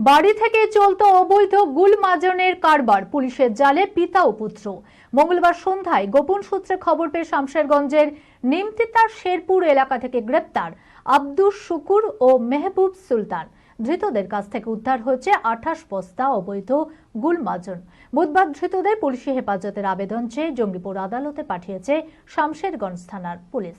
বাড়ি থেকে চলতো অবৈধ গুল মাজনের কারবার, পুলিশের জালে পিতা ও পুত্র। মঙ্গলবার সন্ধ্যায় গোপন সূত্রে খবর পেয়ে শামশেরগঞ্জের নিমতিতার শেরপুর এলাকা থেকে গ্রেপ্তার আব্দুস শুকুর ও মেহবুব সুলতান। ধৃতদের কাছ থেকে উদ্ধার হয়েছে আঠাশ বস্তা অবৈধ গুল মাজন বুধবার ধৃতদের পুলিশি হেফাজতের আবেদন চেয়ে জঙ্গিপুর আদালতে পাঠিয়েছে শামশেরগঞ্জ থানার পুলিশ।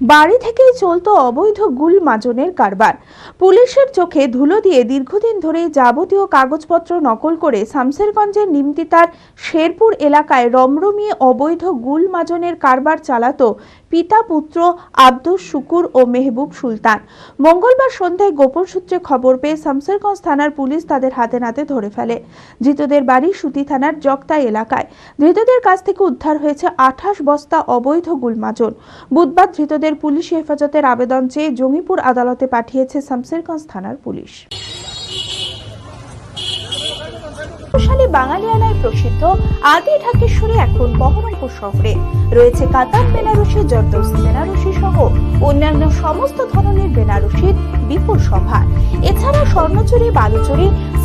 বাড়ি থেকেই চলতো অবৈধ গুল মাজনের কারবার। পুলিশের চোখে ধুলো দিয়ে দীর্ঘদিন ধরে যাবতীয় কাগজপত্র নকল করে শামসেরগঞ্জের নিমতিতার শেরপুর এলাকায় রমরমিয়ে অবৈধ গুল মাজনের কারবার চালাতো পিতা পুত্র আব্দুস শুকুর ও মেহবুব সুলতান। মঙ্গলবার সন্ধ্যায় গোপন সূত্রে খবর পেয়ে শামসেরগঞ্জ থানার পুলিশ তাদের হাতে নাতে ধরে ফেলে। ধৃতদের বাড়ি সুতি থানার জগতাই এলাকায়। ধৃতদের কাছ থেকে উদ্ধার হয়েছে আঠাশ বস্তা অবৈধ গুলমাজন। বুধবার ধৃতদের পুলিশ হেফাজতের আবেদন চেয়ে জঙ্গিপুর আদালতে পাঠিয়েছে শামসেরগঞ্জ থানার পুলিশ। বাঙালিয়ানায় প্রসিদ্ধ আদি ঢাকেশ্বরী এখন বহরমপুর শহরে। রয়েছে কাতার, বেনারসি বেনারসি সহ অন্যান্য সমস্ত ধরনের বেনারসির বিপুল সভা। এছাড়া Swarnachuri, Baluchari